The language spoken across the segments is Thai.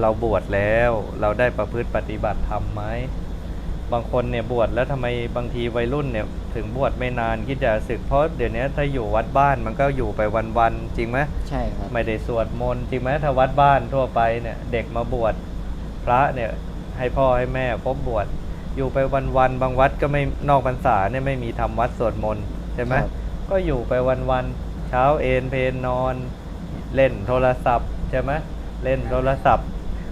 เราบวชแล้ว เราได้ประพฤติปฏิบัติธรรมไหมบางคนเนี่ยบวชแล้วทำไมบางทีวัยรุ่นเนี่ยถึงบวชไม่นานคิดจะศึกเพราะเดี๋ยวนี้ถ้าอยู่วัดบ้านมันก็อยู่ไปวันๆจริงไหมใช่ครับไม่ได้สวดมนต์จริงไหมถ้าวัดบ้านทั่วไปเนี่ยเด็กมาบวชพระเนี่ยให้พ่อให้แม่พบบวชอยู่ไปวันๆบางวัดก็ไม่นอกพรรษาเนี่ยไม่มีทำวัดสวดมนต์ใช่ไหมครับก็อยู่ไปวันๆเช้าเอนเพนนอน เล่นโทรศัพท์ใช่ไหมเล่นโทรศัพท์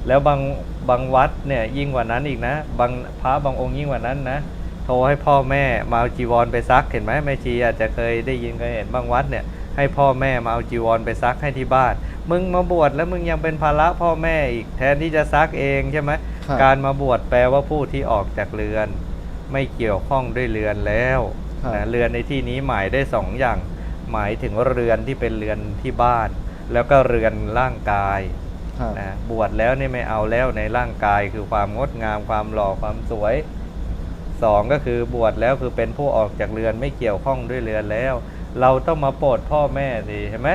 แล้วบางบางวัดเนี่ยยิ่งกว่านั้นอีกนะบางพระบางองค์ยิ่งกว่านั้นนะโทรให้พ่อแม่มาเอาจีวรไปซักเห็นไหมแม่ชีอาจจะเคยได้ยินเคยเห็นบางวัดเนี่ยให้พ่อแม่มาเอาจีวรไปซักให้ที่บ้าน มึงมาบวชแล้วมึงยังเป็นภาระพ่อแม่อีกแทนที่จะซักเองใช่ไหมครับการมาบวชแปลว่าผู้ที่ออกจากเรือน ไม่เกี่ยวข้องด้วยเรือนแล้วครับนะเรือนในที่นี้หมายได้สองอย่าง หมายถึงเรือนที่เป็นเรือนที่บ้าน แล้วก็เรือนร่างกายครับ นะบวชแล้วนี่ไม่เอาแล้วในร่างกายคือความงดงามความหล่อความสวยสองก็คือบวชแล้วคือเป็นผู้ออกจากเรือนไม่เกี่ยวข้องด้วยเรือนแล้ว เราต้องมาโปรดพ่อแม่สิเห็นไหม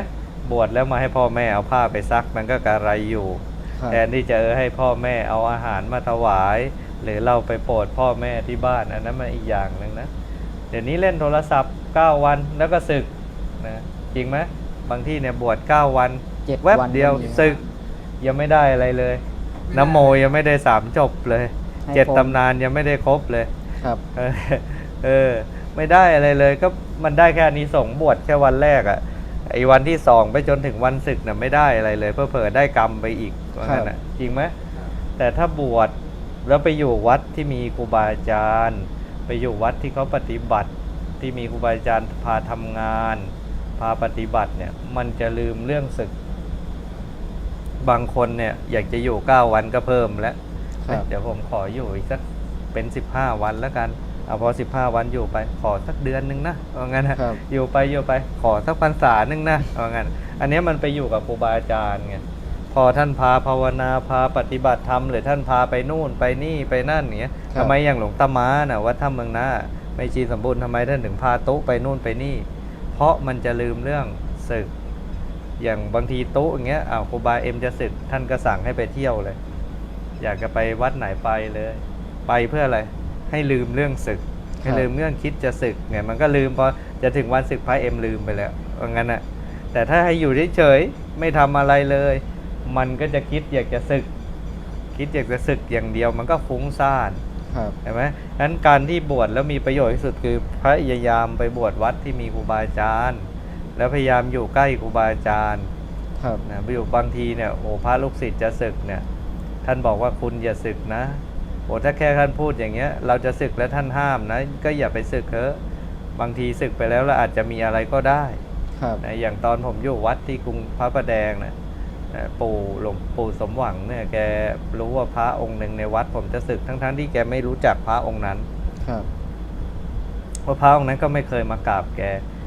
บวชแล้วมาให้พ่อแม่เอาผ้าไปซักมันก็กระไรอยู่ครับแทนที่จะเออให้พ่อแม่เอาอาหารมาถวาย หรือเราไปโปรดพ่อแม่ที่บ้านอันนั้นมันอีกอย่างหนึ่งนะเดี๋ยวนี้เล่นโทรศัพท์ 9 วันแล้วก็ศึกนะจริงไหมบางที่เนี่ยบวช9วันเจ็ดแวบวันเดียวก็มีศึก ยังไม่ได้อะไรเลยน้ำโมยังไม่ได้สามจบเลยให้เจ็ดผมตำนานยังไม่ได้ครบเลย ครับ เออเออ ไม่ได้อะไรเลยก็มันได้แค่อานี้ส่งส์บวชแค่วันแรกอะ่ะไอ้วันที่สองไปจนถึงวันศึกน่ะไม่ได้อะไรเลย เพื่อเผื่อๆได้กรรมไปอีกว่างั้นน่ะจริงไหมแต่ถ้าบวชแล้วไปอยู่วัดที่มีครูบาอาจารย์ ไปอยู่วัดที่เขาปฏิบัติที่มีครูบาอาจารย์พาทำงาน พาปฏิบัติเนี่ย มันจะลืมเรื่องศึก บางคนเนี่ยอยากจะอยู่เก้าวันก็เพิ่มแล้ว ครับ เดี๋ยวผมขออยู่อีกสักเป็นสิบห้าวันแล้วกัน เอาพอสิบห้าวันอยู่ไปขอสักเดือนหนึ่งนะเอางั้นนะ ครับ อยู่ไปอยู่ไปขอสักพรรษาหนึ่งนะเอางั้น อันเนี้ยมันไปอยู่กับครูบาอาจารย์ไงพอท่านพาภาวนาพาปฏิบัติธรรมหรือท่านพาไปนู่นไปนี่ไปนั่นอย่างเงี้ยครับ ทำไมอย่างหลวงตามาน่ะวัดถ้ำเมืองนาไม่ชีสมบูรณ์ทำไมท่านถึงพาตุ๊ไปนู่นไปนี่ เพราะมันจะลืมเรื่องศึก อย่างบางทีตุ๊อย่างเงี้ยอ้าวครูบาเอ็มจะศึกท่านก็สั่งให้ไปเที่ยวเลย อยากจะไปวัดไหนไปเลย ไปเพื่ออะไร ให้ลืมเรื่องศึก ให้ลืมเรื่องคิดจะศึกไงมันก็ลืมพอจะถึงวันศึกพระเอ็มลืมไปแล้วว่างั้นน่ะแต่ถ้าให้อยู่เฉยๆไม่ทำอะไรเลย มันก็จะคิดอยากจะศึก คิดอยากจะศึกอย่างเดียวมันก็ฟุ้งซ่านครับเห็นไหมนั้นการที่บวชแล้วมีประโยชน์ที่สุดคือพยายามไปบวชวัดที่มีครูบาอาจารย์ แล้วพยายามอยู่ใกล้ครูบาอาจารย์ครับนะอยู่บางทีเนี่ยโอ้พระลูกศิษย์จะศึกเนี่ยท่านบอกว่าคุณอย่าศึกนะโอ้ถ้าแค่ท่านพูดอย่างเงี้ย เราจะศึกแล้วท่านห้ามนะก็อย่าไปศึกเถอะบางทีศึกไปแล้วเราอาจจะมีอะไรก็ได้ครับนะอย่างตอนผมอยู่วัดที่กรุงพระประแดงเนี่ยนะปู่หลวงปู่สมหวังเนี่ยแกรู้ว่าพระองค์หนึ่งในวัด ผมจะศึกทั้งๆที่แกไม่รู้จักพระองค์นั้น ครับเพราะพระองค์นั้นก็ไม่เคยมากราบแกแ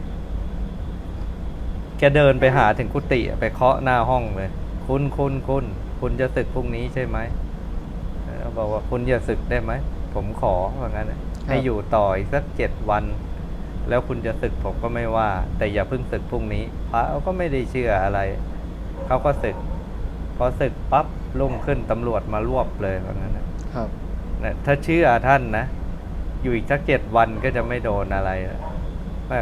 กเดินไปหาถึงกุฏิอะไปเคาะหน้าห้องเลย คุณคุณคุณคุณจะศึกพรุ่งนี้ใช่ไหมเออบอกว่าคุณจะศึกได้ไหม ผมขอว่างั้นนะให้อยู่ต่ออีกสักเจ็ดวัน แล้วคุณจะศึกผมก็ไม่ว่า แต่อย่าเพิ่งศึกพรุ่งนี้ พระเขาก็ไม่ได้เชื่ออะไร เขาก็ศึก พอศึกปั๊บลุ่งขึ้นตำรวจมารวบเลยว่างั้นนะครับนะถ้าเชื่อท่านนะ อยู่อีกสักเจ็ดวันก็จะไม่โดนอะไรนะว่า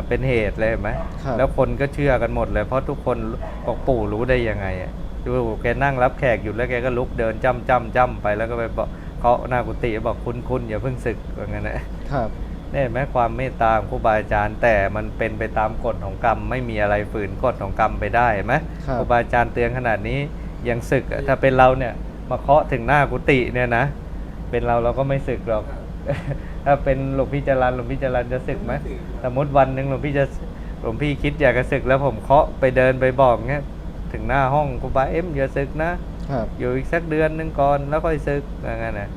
เป็นเหตุเลยเห็นไหมครับ แล้วคนก็เชื่อกันหมดเลยเพราะทุกคนบอกปู่รู้ได้ยังไงอะดูแกนั่งรับแขกอยู่แล้วแกก็ลุกเดินจ้ำจ้ำจ้ำไปแล้วก็ไปบอกเคาะหน้ากุฏิบอกคุณคุณอย่าเพิ่งศึกว่างั้นนะ ครับนี่เห็นไหมความเมตตาของครูบาอาจารย์ แต่มันเป็นไปตามกฎของกรรม ไม่มีอะไรฝืนกฎของกรรมไปได้เห็นไหมครับ ครูบาอาจารย์เตือนขนาดนี้ยังศึกอะถ้าเป็นเราเนี่ยมาเคาะถึงหน้ากุฏิเนี่ยนะ เป็นเราเราก็ไม่ศึกหรอก ถ้าเป็นหลวงพี่จรันหลวงพี่จรันจะศึกไหมสมมติวันหนึ่งหลวงพี่จะหลวงพี่คิดอยากจะศึกแล้วผมเคาะไปเดินไปบอกเงี้ยถึงหน้าห้องครูบาเอ็มอย่าศึกนะครับอยู่อีกสักเดือนหนึงก่อนแล้วค่อยศึกอย่างนั้นนะ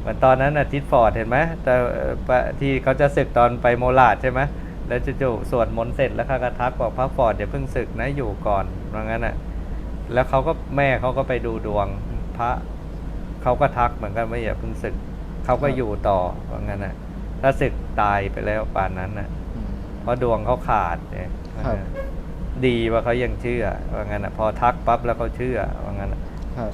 เหมือนตอนนั้นน่ะทิดฟอร์ดเห็นไหมแต่เอ่อปะที่เขาจะศึกตอนไปโมลาดใช่ไหมแล้วจู่ๆสวดมนต์เสร็จแล้วเขาก็ทักบอกพระฟอร์ดอย่าเพิ่งศึกนะอยู่ก่อนว่างั้นน่ะ แล้วเขาก็แม่เขาก็ไปดูดวงพระเขาก็ทักเหมือนกันว่าอย่าเพิ่งศึก เขาก็ครับอยู่ต่อว่างั้นน่ะถ้าศึกตายไปแล้วป่านนั้นน่ะอืมเพราะดวงเขาขาดเนี่ยครับเออดีว่าเขายังเชื่อว่างั้นน่ะพอทักปั๊บแล้วเขาเชื่อว่างั้นน่ะครับ